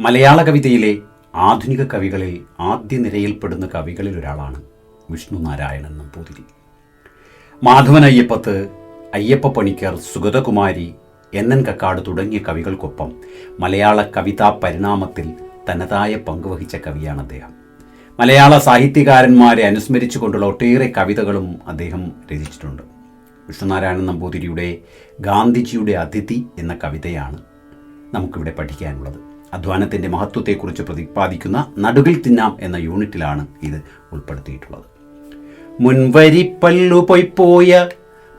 മലയാള കവിതയിലെ ആധുനിക കവികളിൽ ആദ്യ നിരയിൽപ്പെടുന്ന കവികളിൽ ഒരാളാണ് വിഷ്ണു നാരായണൻ നമ്പൂതിരി മാധവൻ അയ്യപ്പത്ത് അയ്യപ്പ പണിക്കർ സുഗതകുമാരി എൻ കക്കാട് തുടങ്ങിയ കവികൾക്കൊപ്പം മലയാള കവിതാ പരിണാമത്തിൽ തനതായ പങ്കുവഹിച്ച കവിയാണ് അദ്ദേഹം. മലയാള സാഹിത്യകാരന്മാരെ അനുസ്മരിച്ചുകൊണ്ടുള്ള ഒട്ടേറെ കവിതകളും അദ്ദേഹം രചിച്ചിട്ടുണ്ട്. വിഷ്ണുനാരായണൻ നമ്പൂതിരിയുടെ ഗാന്ധിജിയുടെ അതിഥി എന്ന കവിതയാണ് നമുക്കിവിടെ പഠിക്കാനുള്ളത്. അധ്വാനത്തിന്റെ മഹത്വത്തെക്കുറിച്ച് പ്രതിപാദിക്കുന്ന നടുവിൽ തിന്നാം എന്ന യൂണിറ്റിലാണ് ഇത് ഉൾപ്പെടുത്തിയിട്ടുള്ളത്. മുൻവരിപ്പല്ലു പൊയ്പോയ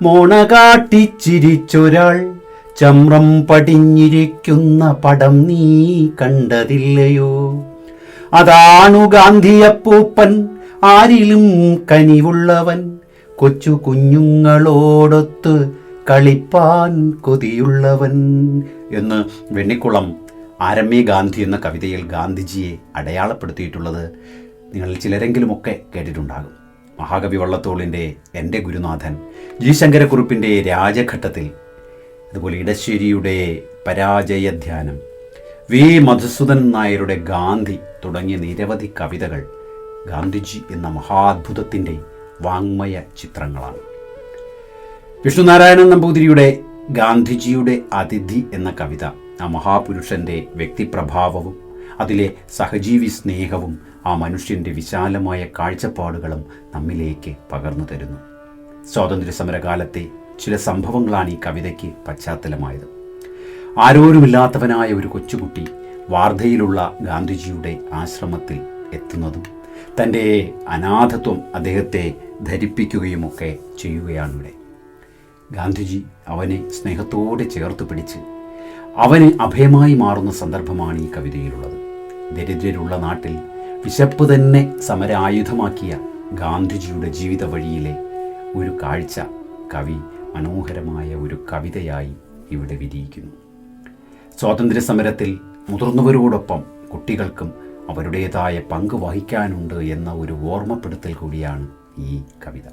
മോണ കാട്ടിച്ചിരിച്ചൊരാൾ ചമ്രം പടിഞ്ഞിരിക്കുന്ന പടം നീ കണ്ടതില്ലയോ? അതാണു ഗാന്ധിയപ്പൂപ്പൻ ആരിലും കനിവുള്ളവൻ കൊച്ചു കുഞ്ഞുങ്ങളോടൊത്ത് കളിപ്പാൻ കൊതിയുള്ളവൻ എന്ന് വെണ്ണിക്കുളം ആരമ്യ ഗാന്ധി എന്ന കവിതയിൽ ഗാന്ധിജിയെ അടയാളപ്പെടുത്തിയിട്ടുള്ളത് നിങ്ങളിൽ ചിലരെങ്കിലുമൊക്കെ കേട്ടിട്ടുണ്ടാകും. മഹാകവി വള്ളത്തോളിന്റെ എന്റെ ഗുരുനാഥൻ ജി ശങ്കരക്കുറുപ്പിന്റെ രാജഘട്ടത്തിൽ അതുപോലെ ഇടശ്ശേരിയുടെ പരാജയധ്യാനം വി മധുസൂദൻ നായരുടെ ഗാന്ധി തുടങ്ങിയ നിരവധി കവിതകൾ ഗാന്ധിജി എന്ന മഹാത്ഭുതത്തിന്റെ വാങ്മയ ചിത്രങ്ങളാണ്. വിഷ്ണുനാരായണൻ നമ്പൂതിരിയുടെ ഗാന്ധിജിയുടെ അതിഥി എന്ന കവിത ആ മഹാപുരുഷന്റെ വ്യക്തിപ്രഭാവവും അതിലെ സഹജീവി സ്നേഹവും ആ മനുഷ്യന്റെ വിശാലമായ കാഴ്ചപ്പാടുകളും നമ്മിലേക്ക് പകർന്നു തരുന്നു. സ്വാതന്ത്ര്യ സമരകാലത്തെ ചില സംഭവങ്ങളാണ് ഈ കവിതയ്ക്ക് പശ്ചാത്തലമായത്. ആരോരുമില്ലാത്തവനായ ഒരു കൊച്ചുകുട്ടി വാർധയിലുള്ള ഗാന്ധിജിയുടെ ആശ്രമത്തിൽ എത്തുന്നതും തന്റെ അനാഥത്വം അദ്ദേഹത്തെ ധരിപ്പിക്കുകയുമൊക്കെ ചെയ്യുകയാണിവിടെ ഗാന്ധിജി അവനെ സ്നേഹത്തോടെ ചേർത്ത് പിടിച്ച് അവന് അഭയമായി മാറുന്ന സന്ദർഭമാണ് ഈ കവിതയിലുള്ളത്. ദരിദ്രരുള്ള നാട്ടിൽ വിശപ്പ് തന്നെ സമരായുധമാക്കിയ ഗാന്ധിജിയുടെ ജീവിത വഴിയിലെ ഒരു കാഴ്ച കവി മനോഹരമായ ഒരു കവിതയായി ഇവിടെ വിരിയിക്കുന്നു. സ്വാതന്ത്ര്യ സമരത്തിൽ മുതിർന്നവരോടൊപ്പം കുട്ടികൾക്കും അവരുടേതായ പങ്ക് വഹിക്കാനുണ്ട് എന്ന ഒരു ഓർമ്മപ്പെടുത്തൽ കൂടിയാണ് ഈ കവിത.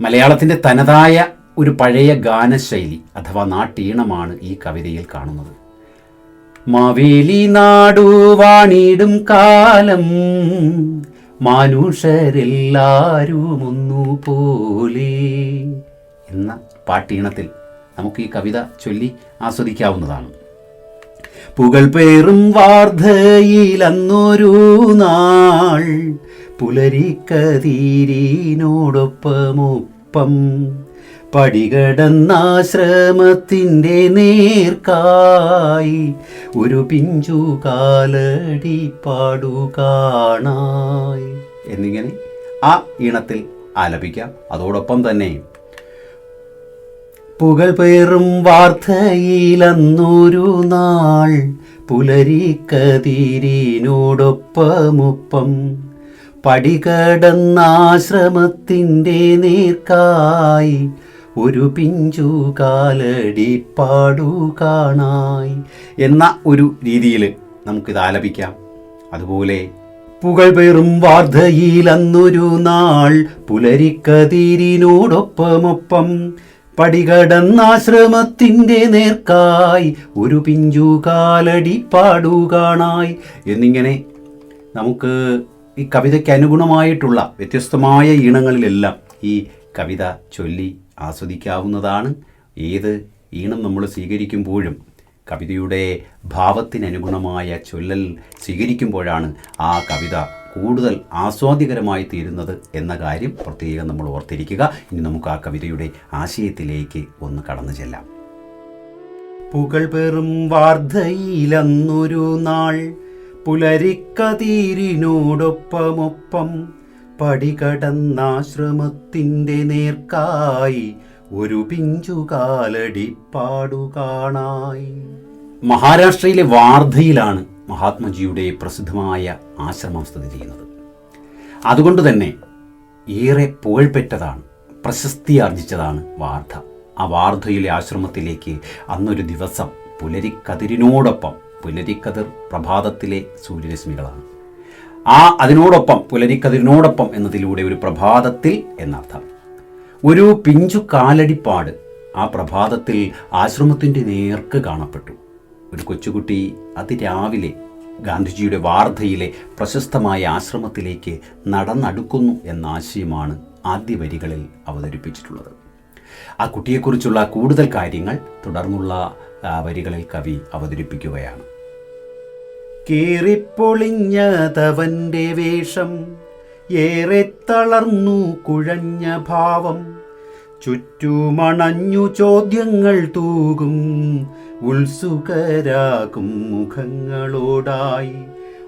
മലയാളത്തിന്റെ തനതായ ഒരു പഴയ ഗാനശൈലി അഥവാ നാട്ടീണമാണ് ഈ കവിതയിൽ കാണുന്നത്. മാവേലി നാടു വാണിടും കാലം മനുഷ്യരെല്ലാരും ഒന്നുപോലെ എന്ന പാട്ടീണത്തിൽ നമുക്ക് ഈ കവിത ചൊല്ലി ആസ്വദിക്കാവുന്നതാണ്. പുകൾ പേറും വാർദ്ധയിലന്നൊരു നാൾ പുലരിക്കതീരിനോടൊപ്പമൊപ്പം പടികടന്നാശ്രമത്തിന്റെ നേർക്കായി ഒരു പിഞ്ചു കാലടി പാടുകാണായി. എന്നിങ്ങനെ ആ ഈണത്തിൽ ആലപിക്കാം. അതോടൊപ്പം തന്നെ പുകൾ പേറും വാർത്തയിലന്നൊരു നാൾ പുലരിക്കതിരിനോടൊപ്പമൊപ്പം പടികടന്നാശ്രമത്തിന്റെ നേർക്കായി ഒരു പിഞ്ചു കാലടി പാടു കാണായി എന്ന ഒരു രീതിയിൽ നമുക്കിത് ആലപിക്കാം. അതുപോലെ പുകൾ പേറും വാർദ്ധയിലന്നൊരു നാൾ പുലരിക്കതിരിനോടൊപ്പമൊപ്പം പടികടന്നാശ്രമത്തിന്റെ നേർക്കായി ഒരു പിഞ്ചു കാലടി പാടുകാണായി എന്നിങ്ങനെ നമുക്ക് ഈ കവിതയ്ക്ക് അനുഗുണമായിട്ടുള്ള വ്യത്യസ്തമായ ഈണങ്ങളിലെല്ലാം ഈ കവിത ചൊല്ലി ആസ്വദിക്കാവുന്നതാണ്. ഏത് ഈണം നമ്മൾ സ്വീകരിക്കുമ്പോഴും കവിതയുടെ ഭാവത്തിനനുഗുണമായ ചൊല്ലൽ സ്വീകരിക്കുമ്പോഴാണ് ആ കവിത കൂടുതൽ ആസ്വാദ്യകരമായി തീരുന്നത് എന്ന കാര്യം പ്രത്യേകം നമ്മൾ ഓർത്തിരിക്കുക. ഇനി നമുക്ക് ആ കവിതയുടെ ആശയത്തിലേക്ക് ഒന്ന് കടന്നു ചെല്ലാം. പുകൾ പെറും വാർദ്ധയിലന്നൊരു നാൾ പുലരിക്കതീരിനോടൊപ്പമൊപ്പം പടികടന്നാശ്രമത്തിന്റെ നേർക്കായി ഒരു പിഞ്ചുകാലടി പാടുകാണായി. മഹാരാഷ്ട്രയിലെ വാർധയിലാണ് മഹാത്മജിയുടെ പ്രസിദ്ധമായ ആശ്രമം സ്ഥിതി ചെയ്യുന്നത്. അതുകൊണ്ട് തന്നെ ഏറെ പുകഴ്പെറ്റതാണ് പ്രശസ്തി ആർജിച്ചതാണ് വാർധ. ആ വാർധയിലെ ആശ്രമത്തിലേക്ക് അന്നൊരു ദിവസം പുലരിക്കതിരിനോടൊപ്പം പുലരിക്കതിർ പ്രഭാതത്തിലെ സൂര്യരശ്മികളാണ്. ആ അതിനോടൊപ്പം പുലരിക്കതിരിനോടൊപ്പം എന്നതിലൂടെ ഒരു പ്രഭാതത്തിൽ എന്നർത്ഥം. ഒരു പിഞ്ചു കാലടിപ്പാട് ആ പ്രഭാതത്തിൽ ആശ്രമത്തിന്റെ നേർക്ക് കാണപ്പെട്ടു. ഒരു കൊച്ചുകുട്ടി അതിരാവിലെ ഗാന്ധിജിയുടെ വാർധയിലെ പ്രശസ്തമായ ആശ്രമത്തിലേക്ക് നടന്നടുക്കുന്നു എന്ന ആശയമാണ് ആദ്യ വരികളിൽ അവതരിപ്പിച്ചിട്ടുള്ളത്. ആ കുട്ടിയെക്കുറിച്ചുള്ള കൂടുതൽ കാര്യങ്ങൾ തുടർന്നുള്ള വരികളിൽ കവി അവതരിപ്പിക്കുകയാണ്. കീറിപ്പൊളിഞ്ഞതവന്റെ വേഷം ഏറെ തളർന്നു കുഴഞ്ഞ ഭാവം. ചുറ്റുമണഞ്ഞു ചോദ്യങ്ങൾ തൂകും ഉത്സുകരാകും മുഖങ്ങളോടായി.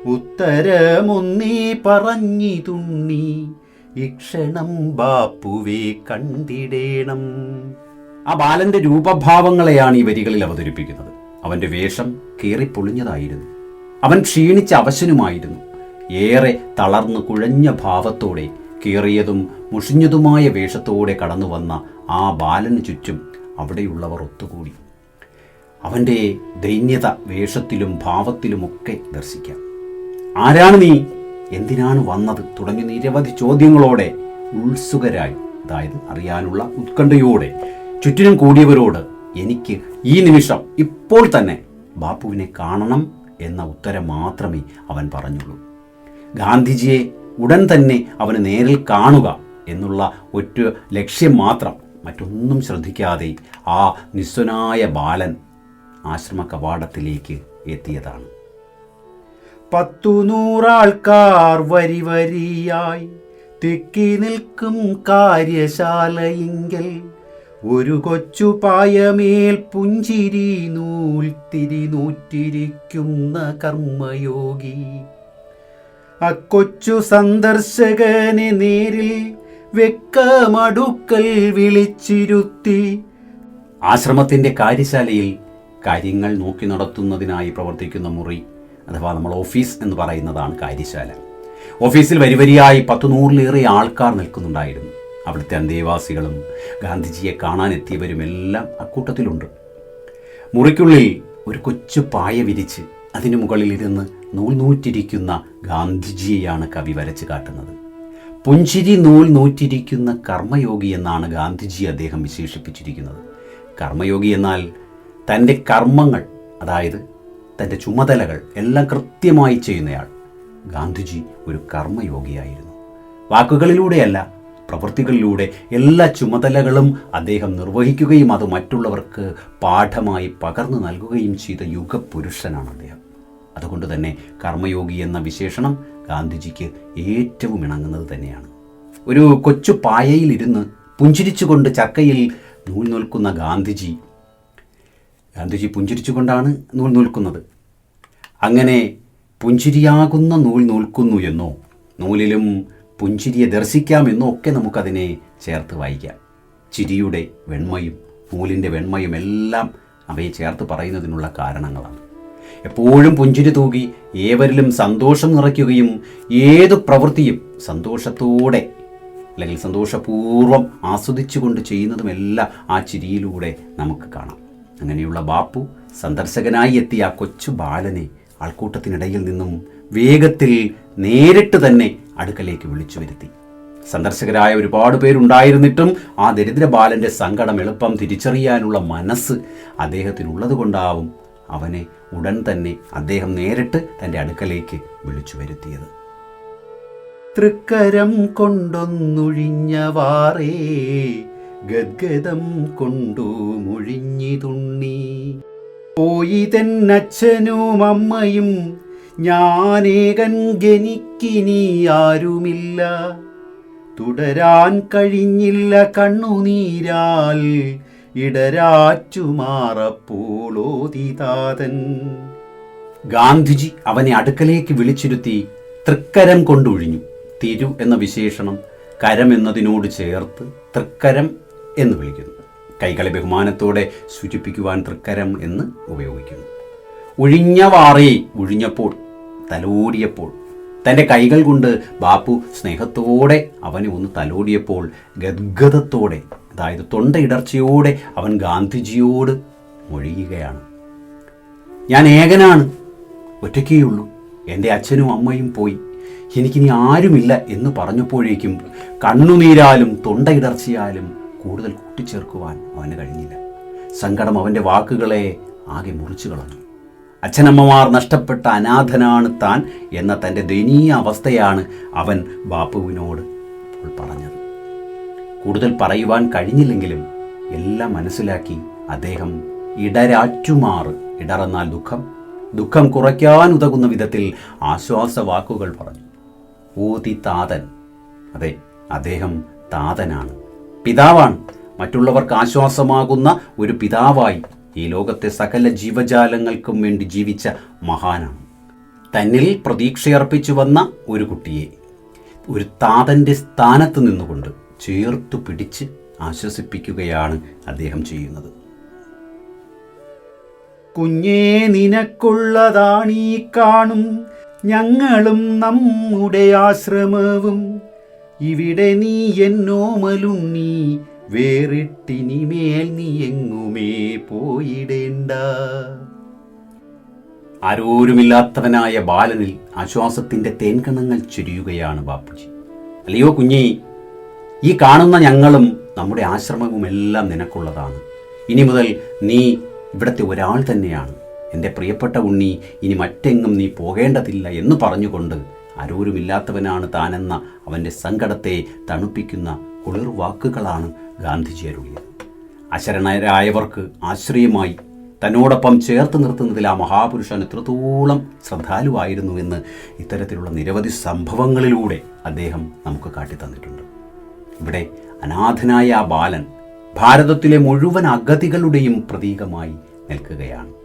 ഉത്തരമൊന്നീ പറഞ്ഞിതുണ്ണി ഇക്ഷണം ബാപ്പുവേ കണ്ടിടേണം. ആ ബാലന്റെ രൂപഭാവങ്ങളെയാണ് ഈ വരികളിൽ അവതരിപ്പിക്കുന്നത്. അവന്റെ വേഷം കീറിപ്പൊളിഞ്ഞതായിരുന്നു. അവൻ ക്ഷീണിച്ച അവശനുമായിരുന്നു. ഏറെ തളർന്നു കുഴഞ്ഞ ഭാവത്തോടെ കീറിയതും മുഷിഞ്ഞതുമായ വേഷത്തോടെ കടന്നു വന്ന ആ ബാലന് ചുറ്റും അവിടെയുള്ളവർ ഒത്തുകൂടി. അവന്റെ ദൈന്യത വേഷത്തിലും ഭാവത്തിലുമൊക്കെ ദർശിക്കാം. ആരാണ് നീ? എന്തിനാണ് വന്നത്? തുടങ്ങി നിരവധി ചോദ്യങ്ങളോടെ ഉത്സുകരായി. അതായത് അറിയാനുള്ള ഉത്കണ്ഠയോടെ. ചുറ്റിനും കൂടിയവരോട് എനിക്ക് ഈ നിമിഷം ഇപ്പോൾ തന്നെ ബാപ്പുവിനെ കാണണം എന്ന ഉത്തരം മാത്രമേ അവൻ പറഞ്ഞുള്ളൂ. ഗാന്ധിജിയെ ഉടൻ തന്നെ അവന് നേരിൽ കാണുക എന്നുള്ള ഒറ്റ ലക്ഷ്യം മാത്രം മറ്റൊന്നും ശ്രദ്ധിക്കാതെ ആ നിസ്വനായ ബാലൻ ആശ്രമ കവാടത്തിലേക്ക് എത്തിയതാണ്. പത്തു നൂറാൾക്കാർ വരി വരിയായി തിക്കി നിൽക്കും കാര്യശാലയിങ്കൽ ഒരു കൊച്ചു പായമേൽ പുഞ്ചിരി നൂൽ തിരി നൂറ്റിരിക്കുന്ന കർമ്മയോഗി. അക്കൊച്ചു സന്ദർശകനെ നേരിൽ വെക്കമടുക്കൽ വിളിച്ചിരുത്തി. ആശ്രമത്തിന്റെ കാര്യശാലയിൽ കാര്യങ്ങൾ നോക്കി നടത്തുന്നതിനായി പ്രവർത്തിക്കുന്ന മുറി അഥവാ നമ്മൾ ഓഫീസ് എന്ന് പറയുന്നതാണ് കാര്യശാല. ഓഫീസിൽ വരിവരിയായി പത്തുനൂറിലേറെ ആൾക്കാർ നിൽക്കുന്നുണ്ടായിരുന്നു. അവിടുത്തെ അന്തേവാസികളും ഗാന്ധിജിയെ കാണാനെത്തിയവരുമെല്ലാം അക്കൂട്ടത്തിലുണ്ട് മുറിക്കുള്ളിൽ ഒരു കൊച്ചു പായ വിരിച്ച് അതിനു മുകളിൽ ഇരുന്ന് നൂൽ നൂറ്റിരിക്കുന്ന ഗാന്ധിജിയെയാണ് കവി വരച്ചു കാട്ടുന്നത്. പുഞ്ചിരി നൂൽ നൂറ്റിരിക്കുന്ന കർമ്മയോഗി എന്നാണ് ഗാന്ധിജി അദ്ദേഹം വിശേഷിപ്പിച്ചിരിക്കുന്നത്. കർമ്മയോഗി എന്നാൽ തന്റെ കർമ്മങ്ങൾ അതായത് തന്റെ ചുമതലകൾ എല്ലാം കൃത്യമായി ചെയ്യുന്നയാൾ. ഗാന്ധിജി ഒരു കർമ്മയോഗിയായിരുന്നു. വാക്കുകളിലൂടെയല്ല പ്രവൃത്തികളിലൂടെ എല്ലാ ചുമതലകളും അദ്ദേഹം നിർവഹിക്കുകയും അത് മറ്റുള്ളവർക്ക് പാഠമായി പകർന്നു നൽകുകയും ചെയ്ത യുഗപുരുഷനാണ് അദ്ദേഹം. അതുകൊണ്ട് തന്നെ കർമ്മയോഗി എന്ന വിശേഷണം ഗാന്ധിജിക്ക് ഏറ്റവും ഇണങ്ങുന്നത് തന്നെയാണ്. ഒരു കൊച്ചു പായയിലിരുന്ന് പുഞ്ചിരിച്ചുകൊണ്ട് ചക്കയിൽ നൂൽ നിൽക്കുന്ന ഗാന്ധിജി ഗാന്ധിജി പുഞ്ചിരിച്ചുകൊണ്ടാണ് നൂൽ നിൽക്കുന്നത്. അങ്ങനെ പുഞ്ചിരിയാകുന്ന നൂൽ നൂൽക്കുന്നു എന്നോ നൂലിലും പുഞ്ചിരിയെ ദർശിക്കാം ഒക്കെ നമുക്കതിനെ ചേർത്ത് വായിക്കാം. ചിരിയുടെ വെണ്മയും നൂലിന്റെ വെണ്മയും എല്ലാം അവയെ ചേർത്ത് പറയുന്നതിനുള്ള കാരണങ്ങളാണ്. എപ്പോഴും പുഞ്ചിരി തൂകി ഏവരിലും സന്തോഷം നിറയ്ക്കുകയും ഏത് പ്രവൃത്തിയും സന്തോഷത്തോടെ അല്ലെങ്കിൽ സന്തോഷപൂർവം ആസ്വദിച്ചുകൊണ്ട് ചെയ്യുന്നതുമെല്ലാം ആ ചിരിയിലൂടെ നമുക്ക് കാണാം. അങ്ങനെയുള്ള ബാപ്പു സന്ദർശകനായി എത്തിയ ആ കൊച്ചു ബാലനെ ആൾക്കൂട്ടത്തിനിടയിൽ നിന്നും വേഗത്തിൽ നേരിട്ട് തന്നെ അടുക്കലേക്ക് വിളിച്ചു വരുത്തി. സന്ദർശകരായ ഒരുപാട് പേരുണ്ടായിരുന്നിട്ടും ആ ദരിദ്ര ബാലന്റെ സങ്കടം എളുപ്പം തിരിച്ചറിയാനുള്ള മനസ്സ് അദ്ദേഹത്തിനുള്ളത് കൊണ്ടാവും അവനെ ഉടൻ തന്നെ അദ്ദേഹം നേരിട്ട് തന്റെ അടുക്കലേക്ക് വിളിച്ചു വരുത്തിയത്. തൃക്കരം കൊണ്ടൊന്നൊഴിഞ്ഞ വാറേ ഗദ്ഗതം കൊണ്ടു മുഴിഞ്ഞി തുണ്ണി പോയി തന്നച്ഛനും അമ്മയും ഞാനേകൻ ഗനിക്കിനി ആരുമില്ല. തുടരാൻ കഴിഞ്ഞില്ല കണ്ണുനീരാൽ. ഇടരാറ്റുമാറപ്പോളോതിതാതൻ. ഗാന്ധിജി അവനെ അടുക്കലേക്ക് വിളിച്ചിരുത്തി തൃക്കരം കൊണ്ടൊഴിഞ്ഞു. തിരു എന്ന വിശേഷണം കരം എന്നതിനോട് ചേർത്ത് തൃക്കരം എന്ന് വിളിക്കുന്നു. കൈകളെ ബഹുമാനത്തോടെ സൂചിപ്പിക്കുവാൻ തൃക്കരം എന്ന് ഉപയോഗിക്കുന്നു. ഒഴിഞ്ഞവാറേ ഒഴിഞ്ഞപ്പോൾ തലോടിയപ്പോൾ. തന്റെ കൈകൾ കൊണ്ട് ബാപ്പു സ്നേഹത്തോടെ അവനെ ഒന്ന് തലോടിയപ്പോൾ ഗദ്ഗതത്തോടെ അതായത് തൊണ്ടയിടർച്ചയോടെ അവൻ ഗാന്ധിജിയോട് മൊഴിയുകയാണ്. ഞാൻ ഏകനാണ്. ഒറ്റയ്ക്കേയുള്ളൂ. എന്റെ അച്ഛനും അമ്മയും പോയി. എനിക്കിനി ആരുമില്ല എന്ന് പറഞ്ഞപ്പോഴേക്കും കണ്ണുനീരാലും തൊണ്ടയിടർച്ചയാലും കൂടുതൽ കൂട്ടിച്ചേർക്കുവാൻ അവന് കഴിഞ്ഞില്ല. സങ്കടം അവന്റെ വാക്കുകളെ ആകെ മുറിച്ചു കളഞ്ഞു അച്ഛനമ്മമാർ നഷ്ടപ്പെട്ട അനാഥനാണ് താൻ എന്ന തന്റെ ദയനീയ അവസ്ഥയാണ് അവൻ ബാപ്പുവിനോട് പറഞ്ഞത്. കൂടുതൽ പറയുവാൻ കഴിഞ്ഞില്ലെങ്കിലും എല്ലാം മനസ്സിലാക്കി അദ്ദേഹം ഇടരാറ്റുമാർ ഇടറന്നാൽ ദുഃഖം ദുഃഖം കുറയ്ക്കാൻ ഉതകുന്ന വിധത്തിൽ ആശ്വാസ വാക്കുകൾ പറഞ്ഞു. ഊതി താതൻ. അതെ അദ്ദേഹം താതനാണ്. പിതാവാണ്. മറ്റുള്ളവർക്ക് ആശ്വാസമാകുന്ന ഒരു പിതാവായി ഈ ലോകത്തെ സകല ജീവജാലങ്ങൾക്കും വേണ്ടി ജീവിച്ച മഹാനാണ്. തന്നിൽ പ്രതീക്ഷയർപ്പിച്ചു വന്ന ഒരു കുട്ടിയെ ഒരു താതന്റെ സ്ഥാനത്ത് നിന്നുകൊണ്ട് ചേർത്തു പിടിച്ച് ആശ്വസിപ്പിക്കുകയാണ് അദ്ദേഹം ചെയ്യുന്നത്. കുഞ്ഞേ നിനക്കുള്ളതാണീ കാണും. ഞങ്ങളും നമ്മുടെ ആശ്രമവും. ഇവിടെ നീ എന്നോമലുണ്ണി. വേറിട്ടിനിമേൽ നീ എങ്ങുമേ പോയിടേണ്ട. ആരോരുമില്ലാത്തവനായ ബാലനിൽ ആശ്വാസത്തിന്റെ തേൻകണങ്ങൾ ചൊരിയുകയാണ് ബാപ്പുജി. അല്ലയോ കുഞ്ഞി ഈ കാണുന്ന ഞങ്ങളും നമ്മുടെ ആശ്രമവുമെല്ലാം നിനക്കുള്ളതാണ്. ഇനി മുതൽ നീ ഇവിടുത്തെ ഒരാൾ തന്നെയാണ്. എന്റെ പ്രിയപ്പെട്ട ഉണ്ണി ഇനി മറ്റെങ്ങും നീ പോകേണ്ടതില്ല എന്ന് പറഞ്ഞുകൊണ്ട് ആരോരുമില്ലാത്തവനാണ് താനെന്ന അവന്റെ സങ്കടത്തെ തണുപ്പിക്കുന്ന കുളിർ വാക്കുകളാണ് ഗാന്ധിജി അരുളിയത് അശരണരായവർക്ക് ആശ്രയമായി തന്നോടൊപ്പം ചേർത്ത് നിർത്തുന്നതിൽ ആ മഹാപുരുഷൻ എത്രത്തോളം ശ്രദ്ധാലുവായിരുന്നു എന്ന് ഇത്തരത്തിലുള്ള നിരവധി സംഭവങ്ങളിലൂടെ അദ്ദേഹം നമുക്ക് കാട്ടിത്തന്നിട്ടുണ്ട്. ഇവിടെ അനാഥനായ ആ ബാലൻ ഭാരതത്തിലെ മുഴുവൻ അഗതികളുടെയും പ്രതീകമായി നിൽക്കുകയാണ്.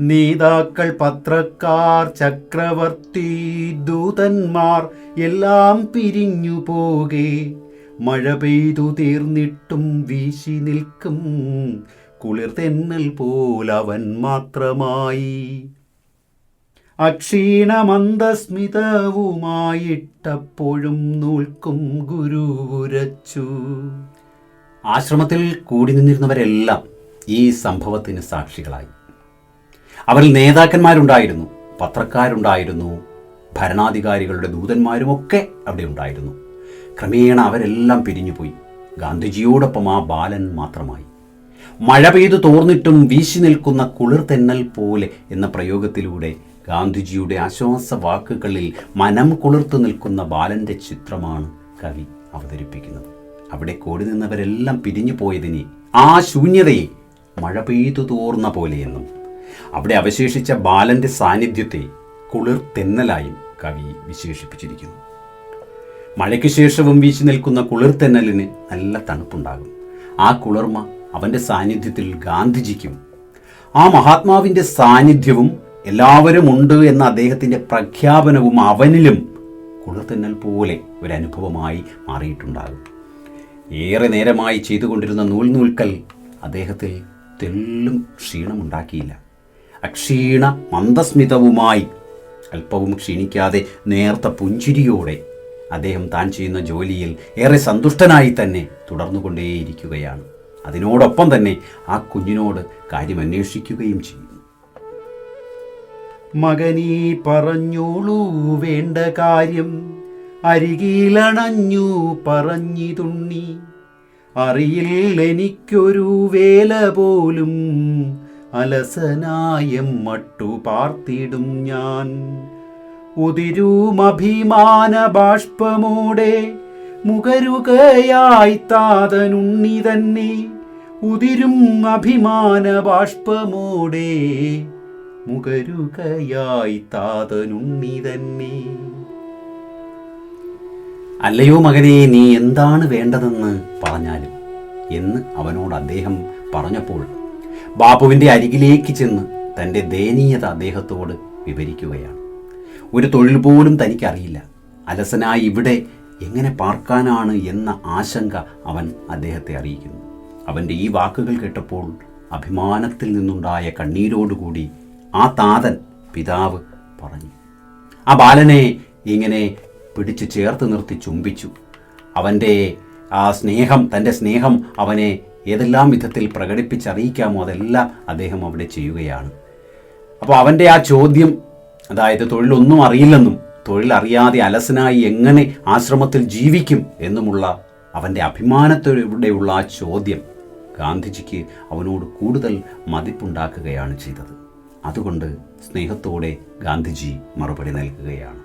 നേതാക്കൾ പത്രക്കാർ ചക്രവർത്തി ദൂതന്മാർ എല്ലാം പിരിഞ്ഞു പോകെ. മഴ പെയ്തു തീർന്നിട്ടും വീശി നിൽക്കും. കുളിർ തെന്നൽ പോലവൻ മാത്രമായി. അക്ഷീണമന്ദസ്മിതവുമായിട്ടപ്പോഴും നൂൽക്കും ഗുരുവുരച്ചു ആശ്രമത്തിൽ കൂടി നിന്നിരുന്നവരെല്ലാം ഈ സംഭവത്തിന് സാക്ഷികളായി. അവരിൽ നേതാക്കന്മാരുണ്ടായിരുന്നു പത്രക്കാരുണ്ടായിരുന്നു ഭരണാധികാരികളുടെ ദൂതന്മാരുമൊക്കെ അവിടെ ഉണ്ടായിരുന്നു. ക്രമേണ അവരെല്ലാം പിരിഞ്ഞുപോയി. ഗാന്ധിജിയോടൊപ്പം ആ ബാലൻ മാത്രമായി. മഴ പെയ്തു തോർന്നിട്ടും വീശി നിൽക്കുന്ന കുളിർ തെന്നൽ പോലെ എന്ന പ്രയോഗത്തിലൂടെ ഗാന്ധിജിയുടെ ആശ്വാസ വാക്കുകളിൽ മനം കുളിർത്തു നിൽക്കുന്ന ബാലന്റെ ചിത്രമാണ് കവി അവതരിപ്പിക്കുന്നത്. അവിടെ കോടി നിന്നവരെല്ലാം പിരിഞ്ഞു പോയതിനെ ആ ശൂന്യതയെ മഴ പെയ്തു തോർന്ന പോലെയെന്നും അവിടെ അവശേഷിച്ച ബാലന്റെ സാന്നിധ്യത്തെ കുളിർ തെന്നലായും കവി വിശേഷിപ്പിച്ചിരിക്കുന്നു. മഴയ്ക്ക് ശേഷവും വീശി നിൽക്കുന്ന കുളിർ തെന്നലിന് നല്ല തണുപ്പുണ്ടാകും. ആ കുളിർമ അവന്റെ സാന്നിധ്യത്തിൽ ഗാന്ധിജിക്കും ആ മഹാത്മാവിന്റെ സാന്നിധ്യവും എല്ലാവരും ഉണ്ട് എന്ന അദ്ദേഹത്തിന്റെ പ്രഖ്യാപനവും അവനിലും കുളിർത്തെന്നൽ പോലെ ഒരു അനുഭവമായി മാറിയിട്ടുണ്ടാകും. ഏറെ നേരമായി ചെയ്തുകൊണ്ടിരുന്ന നൂൽ നൂൽക്കൽ അദ്ദേഹത്തിൽ തെല്ലും ക്ഷീണമുണ്ടാക്കിയില്ല. അക്ഷീണ മന്ദസ്മിതവുമായി അല്പവും ക്ഷീണിക്കാതെ നേർത്ത പുഞ്ചിരിയോടെ അദ്ദേഹം താൻ ചെയ്യുന്ന ജോലിയിൽ ഏറെ സന്തുഷ്ടനായി തന്നെ തുടർന്നുകൊണ്ടേയിരിക്കുകയാണ്. അതിനോടൊപ്പം തന്നെ ആ കുഞ്ഞിനോട് കാര്യം അന്വേഷിക്കുകയും ചെയ്യുന്നു. മകനീ പറഞ്ഞോളൂ വേണ്ട കാര്യം. അരികിലണഞ്ഞു പറഞ്ഞിതുണ്ണി അറിയിൽ എനിക്കൊരു വേല പോലും. അലസനായം മട്ടു പാർത്തിടും ഞാൻ. ഉതിരുമഭിമാന ബാഷ്പമൂടെ മുഖരുകയായി താതനുണ്ണി തന്നെ ഉതിരും അഭിമാന ബാഷ്പമൂടെ മുഖരുകയായി താതനുണ്ണി തന്നെ അല്ലയോ മകനെ നീ എന്താണ് വേണ്ടതെന്ന് പറഞ്ഞാലും? എന്ന് അവനോട് അദ്ദേഹം പറഞ്ഞപ്പോൾ ബാപ്പുവിന്റെ അരികിലേക്ക് ചെന്ന് തന്റെ ദയനീയത അദ്ദേഹത്തോട് വിവരിക്കുകയാണ്. ഒരു തൊഴിൽ പോലും തനിക്കറിയില്ല. അലസനായി ഇവിടെ എങ്ങനെ പാർക്കാനാണ് എന്ന ആശങ്ക അവൻ അദ്ദേഹത്തെ അറിയിക്കുന്നു. അവന്റെ ഈ വാക്കുകൾ കേട്ടപ്പോൾ അഭിമാനത്തിൽ നിന്നുണ്ടായ കണ്ണീരോടുകൂടി ആ താതൻ പിതാവ് പറഞ്ഞു ആ ബാലനെ ഇങ്ങനെ പിടിച്ചു ചേർത്ത് നിർത്തി ചുംബിച്ചു. അവന്റെ ആ സ്നേഹം തന്റെ സ്നേഹം അവനെ ഏതെല്ലാം വിധത്തിൽ പ്രകടിപ്പിച്ചറിയിക്കാമോ അതെല്ലാം അദ്ദേഹം അവിടെ ചെയ്യുകയാണ്. അപ്പോൾ അവന്റെ ആ ചോദ്യം അതായത് തൊഴിലൊന്നും അറിയില്ലെന്നും തൊഴിലറിയാതെ അലസനായി എങ്ങനെ ആശ്രമത്തിൽ ജീവിക്കും എന്നുമുള്ള അവന്റെ അഭിമാനത്തോടെയുള്ള ആ ചോദ്യം ഗാന്ധിജിക്ക് അവനോട് കൂടുതൽ മതിപ്പുണ്ടാക്കുകയാണ് ചെയ്തത്. അതുകൊണ്ട് സ്നേഹത്തോടെ ഗാന്ധിജി മറുപടി നൽകുകയാണ്.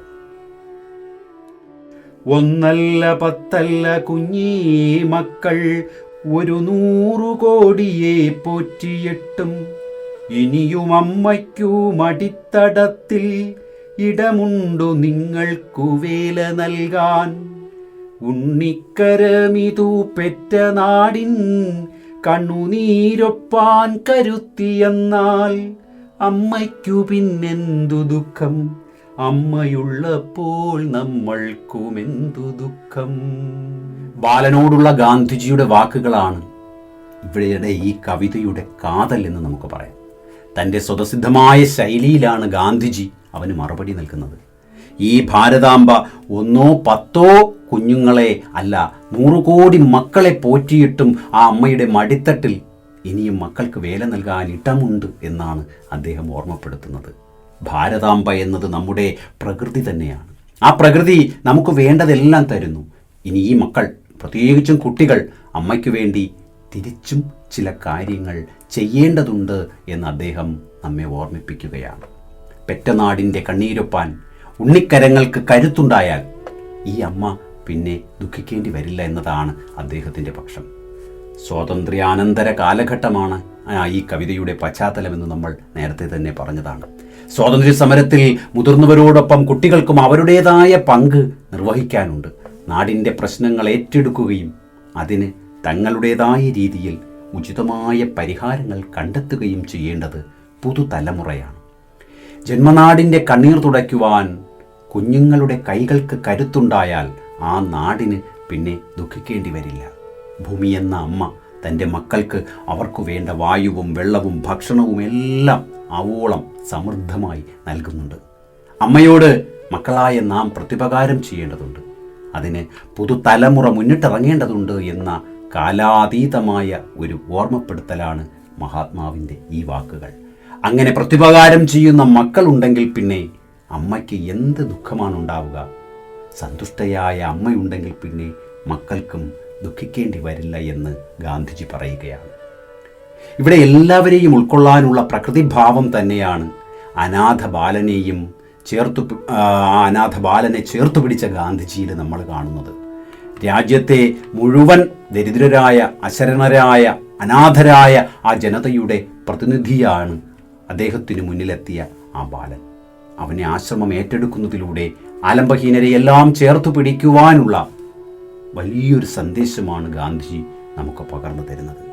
ഒന്നല്ല പത്തല്ല കുഞ്ഞീ മക്കൾ ഒരു നൂറു കോടിയെ പോറ്റിയിട്ടും. ഇനിയും അമ്മയ്ക്കു മടിത്തടത്തിൽ ഇടമുണ്ടു നിങ്ങൾക്കു വേല നൽകാൻ. ഉണ്ണിക്കരമിതു പെറ്റ നാടിൻ കണ്ണുനീരൊപ്പാൻ കരുത്തിയെന്നാൽ അമ്മയ്ക്കു പിന്നെന്തു ദുഃഖം? അമ്മയുള്ളപ്പോൾ നമ്മൾക്കുമെന്തു ദുഃഖം. ബാലനോടുള്ള ഗാന്ധിജിയുടെ വാക്കുകളാണ് ഇവയുടെ ഈ കവിതയുടെ കാതൽ എന്ന് നമുക്ക് പറയാം. തന്റെ സ്വതസിദ്ധമായ ശൈലിയിലാണ് ഗാന്ധിജി അവന് മറുപടി നൽകുന്നത്. ഈ ഭാരതാംബ ഒന്നോ പത്തോ കുഞ്ഞുങ്ങളെ അല്ല നൂറു കോടി മക്കളെ പോറ്റിയിട്ടും ആ അമ്മയുടെ മടിത്തട്ടിൽ ഇനിയും മക്കൾക്ക് വേല നൽകാൻ ഇടമുണ്ട് എന്നാണ് അദ്ദേഹം ഓർമ്മപ്പെടുത്തുന്നത്. ഭാരതാംബ എന്നത് നമ്മുടെ പ്രകൃതി തന്നെയാണ്. ആ പ്രകൃതി നമുക്ക് വേണ്ടതെല്ലാം തരുന്നു. ഇനി ഈ മക്കൾ പ്രത്യേകിച്ചും കുട്ടികൾ അമ്മയ്ക്ക് വേണ്ടി തിരിച്ചും ചില കാര്യങ്ങൾ ചെയ്യേണ്ടതുണ്ട് എന്ന് അദ്ദേഹം നമ്മെ ഓർമ്മിപ്പിക്കുകയാണ്. പെറ്റനാടിന്റെ കണ്ണീരൊപ്പാൻ ഉണ്ണിക്കരങ്ങൾക്ക് കരുത്തുണ്ടായാൽ ഈ അമ്മ പിന്നെ ദുഃഖിക്കേണ്ടി വരില്ല എന്നതാണ് അദ്ദേഹത്തിന്റെ പക്ഷം. സ്വാതന്ത്ര്യാനന്തര കാലഘട്ടമാണ് ഈ കവിതയുടെ പശ്ചാത്തലമെന്ന് നമ്മൾ നേരത്തെ തന്നെ പറഞ്ഞതാണ്. സ്വാതന്ത്ര്യ സമരത്തിൽ മുതിർന്നവരോടൊപ്പം കുട്ടികൾക്കും അവരുടേതായ പങ്ക് നിർവഹിക്കാനുണ്ട്. നാടിന്റെ പ്രശ്നങ്ങൾ ഏറ്റെടുക്കുകയും അതിന് തങ്ങളുടേതായ രീതിയിൽ ഉചിതമായ പരിഹാരങ്ങൾ കണ്ടെത്തുകയും ചെയ്യേണ്ടത് പുതുതലമുറയാണ്. ജന്മനാടിന്റെ കണ്ണീർ തുടയ്ക്കുവാൻ കുഞ്ഞുങ്ങളുടെ കൈകൾക്ക് കരുത്തുണ്ടായാൽ ആ നാടിന് പിന്നെ ദുഃഖിക്കേണ്ടി വരില്ല. ഭൂമി എന്ന അമ്മ തന്റെ മക്കൾക്ക് അവർക്ക് വേണ്ട വായുവും വെള്ളവും ഭക്ഷണവും എല്ലാം ആവോളം സമൃദ്ധമായി നൽകുന്നുണ്ട്. അമ്മയോട് മക്കളായ നാം പ്രതിപകാരം ചെയ്യേണ്ടതുണ്ട്. അതിന് പുതുതലമുറ മുന്നിട്ടിറങ്ങേണ്ടതുണ്ട് എന്ന കാലാതീതമായ ഒരു ഓർമ്മപ്പെടുത്തലാണ് മഹാത്മാവിന്റെ ഈ വാക്കുകൾ. അങ്ങനെ പ്രതിപകാരം ചെയ്യുന്ന മക്കളുണ്ടെങ്കിൽ പിന്നെ അമ്മയ്ക്ക് എന്ത് ദുഃഖമാണ് ഉണ്ടാവുക സന്തുഷ്ടയായ അമ്മയുണ്ടെങ്കിൽ പിന്നെ മക്കൾക്കും ദുഃഖിക്കേണ്ടി വരില്ല എന്ന് ഗാന്ധിജി പറയുകയാണ്. ഇവിടെ എല്ലാവരെയും ഉൾക്കൊള്ളാനുള്ള പ്രകൃതിഭാവം തന്നെയാണ് അനാഥ ബാലനെയും ചേർത്തു അനാഥ ബാലനെ ചേർത്തു പിടിച്ച ഗാന്ധിജിയിൽ നമ്മൾ കാണുന്നത്. രാജ്യത്തെ മുഴുവൻ ദരിദ്രരായ അശരണരായ അനാഥരായ ആ ജനതയുടെ പ്രതിനിധിയാണ് അദ്ദേഹത്തിന് മുന്നിലെത്തിയ ആ ബാലൻ. അവനെ ആശ്രമം ഏറ്റെടുക്കുന്നതിലൂടെ ആലംബഹീനരെ എല്ലാം ചേർത്തു പിടിക്കുവാനുള്ള വലിയൊരു സന്ദേശമാണ് ഗാന്ധിജി നമുക്ക് പകർന്നു തരുന്നത്.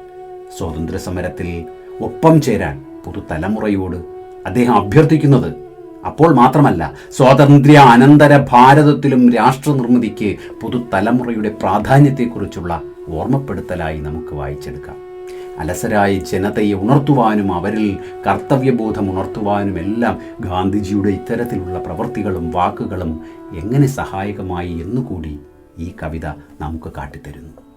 സ്വാതന്ത്ര്യ സമരത്തിൽ ഒപ്പം ചേരാൻ പുതുതലമുറയോട് അദ്ദേഹം അഭ്യർത്ഥിക്കുന്നത് അപ്പോൾ മാത്രമല്ല സ്വാതന്ത്ര്യ അനന്തര ഭാരതത്തിലും രാഷ്ട്രനിർമ്മിതിക്ക് പുതുതലമുറയുടെ പ്രാധാന്യത്തെക്കുറിച്ചുള്ള ഓർമ്മപ്പെടുത്തലായി നമുക്ക് വായിച്ചെടുക്കാം. അലസരായ ജനതയെ ഉണർത്തുവാനും അവരിൽ കർത്തവ്യബോധം ഉണർത്തുവാനും എല്ലാം ഗാന്ധിജിയുടെ ഇത്തരത്തിലുള്ള പ്രവൃത്തികളും വാക്കുകളും എങ്ങനെ സഹായകമായി എന്നുകൂടി ഈ കവിത നമുക്ക് കാട്ടിത്തരുന്നു.